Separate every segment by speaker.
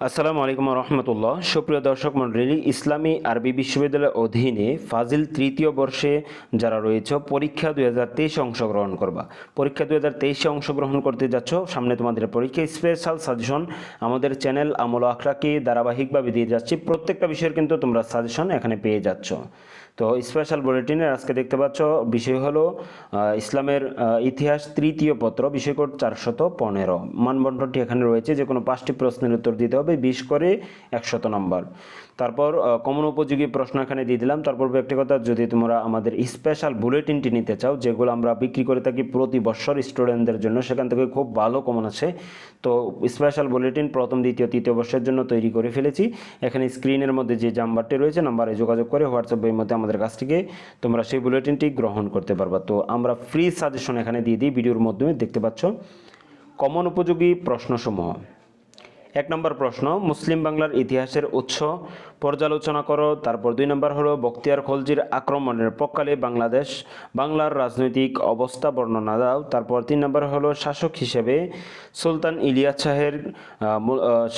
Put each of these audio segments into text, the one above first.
Speaker 1: আসসালামু আলাইকুম রহমতুল্লাহ সুপ্রিয় দর্শক মণ্ডলী, ইসলামী আরবি বিশ্ববিদ্যালয়ের অধীনে ফাজিল তৃতীয় বর্ষে যারা রয়েছে, পরীক্ষা দুই হাজার তেইশে অংশগ্রহণ করবা। পরীক্ষা দুই হাজার তেইশে অংশগ্রহণ করতে যাচ্ছ, সামনে তোমাদের পরীক্ষা স্পেশাল সাজেশন আমাদের চ্যানেল আমল আখরাকে ধারাবাহিকভাবে দিয়ে যাচ্ছি। প্রত্যেকটা বিষয়ের কিন্তু তোমরা সাজেশন এখানে পেয়ে যাচ্ছ। তো স্পেশাল বুলেটিনের আজকে দেখতে পাচ্ছ, বিষয় হলো ইসলামের ইতিহাস তৃতীয় পত্র বিষয় কোড চারশত পনেরো। মানবন্টনটি এখানে রয়েছে, যে কোনো পাঁচটি প্রশ্নের উত্তর দিতে হবে, বিশ করে একশত নম্বর। তারপর কমন উপযোগী প্রশ্ন এখানে দিয়ে দিলাম। তারপর কথা, যদি তোমরা আমাদের স্পেশাল বুলেটিনটি নিতে চাও, যেগুলো আমরা বিক্রি করে থাকি প্রতি বছর স্টুডেন্টদের জন্য, সেখান থেকে খুব ভালো কমন আছে। তো স্পেশাল বুলেটিন প্রথম, দ্বিতীয়, তৃতীয় বর্ষের জন্য তৈরি করে ফেলেছি। এখানে স্ক্রিনের মধ্যে যে নাম্বারটি রয়েছে নাম্বারে যোগাযোগ করে হোয়াটসঅ্যাপের মধ্যে আমাদের কাছ থেকে তোমরা সেই বুলেটিনটি গ্রহণ করতে পারবা। তো আমরা ফ্রি সাজেশন এখানে দিয়ে দিই, ভিডিওর মাধ্যমে দেখতে পাচ্ছ। কমন উপযোগী প্রশ্নসমূহ। এক নম্বর প্রশ্ন, মুসলিম বাংলার ইতিহাসের উৎস পর্যালোচনা করো। তারপর দুই নম্বর হলো, বখতিয়ার খলজির আক্রমণের পক্ষকালে বাংলাদেশ বাংলার রাজনৈতিক অবস্থা বর্ণনা দাও। তারপর তিন নম্বর হলো, শাসক হিসেবে সুলতান ইলিয়াস শাহের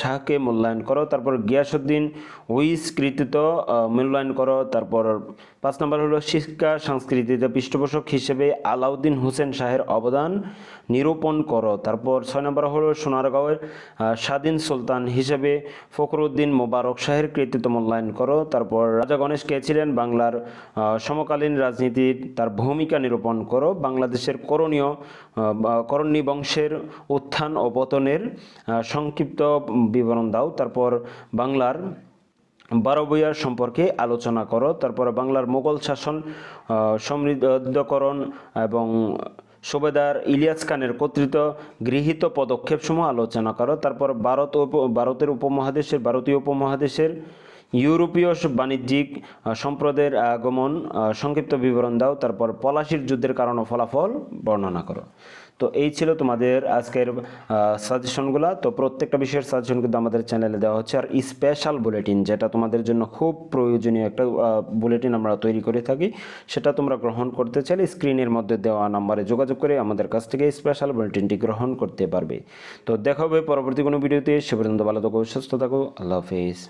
Speaker 1: শাহকে মূল্যায়ন করো। তারপর গিয়াসুদ্দিন উইস কৃতিত্ব মূল্যায়ন করো। তারপর পাঁচ নম্বর হলো, শিক্ষা সংস্কৃতিতে পৃষ্ঠপোষক হিসেবে আলাউদ্দিন হোসেন শাহের অবদান নিরূপণ করো। তারপর ছয় নম্বর হলো, সোনারগাঁওয়ের স্বাধীন সুলতান হিসেবে ফখরুদ্দিন মোবারক শাহের কৃতিত্ব মূল্যায়ন করো। তারপর রাজা গণেশ কে ছিলেন? বাংলার সমকালীন রাজনীতির তার ভূমিকা নিরূপণ করো। বাংলাদেশের করণীয় করণী বংশের উত্থান ও পতনের সংক্ষিপ্ত বিবরণ দাও। তারপর বাংলার বারো বইয়ার সম্পর্কে আলোচনা করো। তারপর বাংলার মোগল শাসন সমৃদ্ধকরণ এবং সুবেদার ইলিয়াস খানের কর্তৃত্ব গৃহীত পদক্ষেপসমূহ আলোচনা করো। তারপর ভারত ভারতের উপমহাদেশের ভারতীয় উপমহাদেশের ইউরোপীয় বাণিজ্যিক সম্প্রদায়ের আগমন সংক্ষিপ্ত বিবরণ দাও, তারপর পলাশির যুদ্ধের কারণ ও ফলাফল বর্ণনা করো। তো এই ছিল তোমাদের আজকের সাজেশনগুলো তো প্রত্যেকটা বিষয়ের সাজেশন কিন্তু আমাদের চ্যানেলে দেওয়া হচ্ছে। আর স্পেশাল বুলেটিন যেটা তোমাদের জন্য খুব প্রয়োজনীয় একটা বুলেটিন আমরা তৈরি করে থাকি, সেটা তোমরা গ্রহণ করতে চাইলে স্ক্রিনের মধ্যে দেওয়া নাম্বারে যোগাযোগ করে আমাদের কাছ থেকে স্পেশাল বুলেটিনটি গ্রহণ করতে পারবে। তো দেখা হবে পরবর্তী কোনো ভিডিওতে সে পর্যন্ত ভালো থাকো, সুস্থ থাকো। আল্লাহ হাফিজ।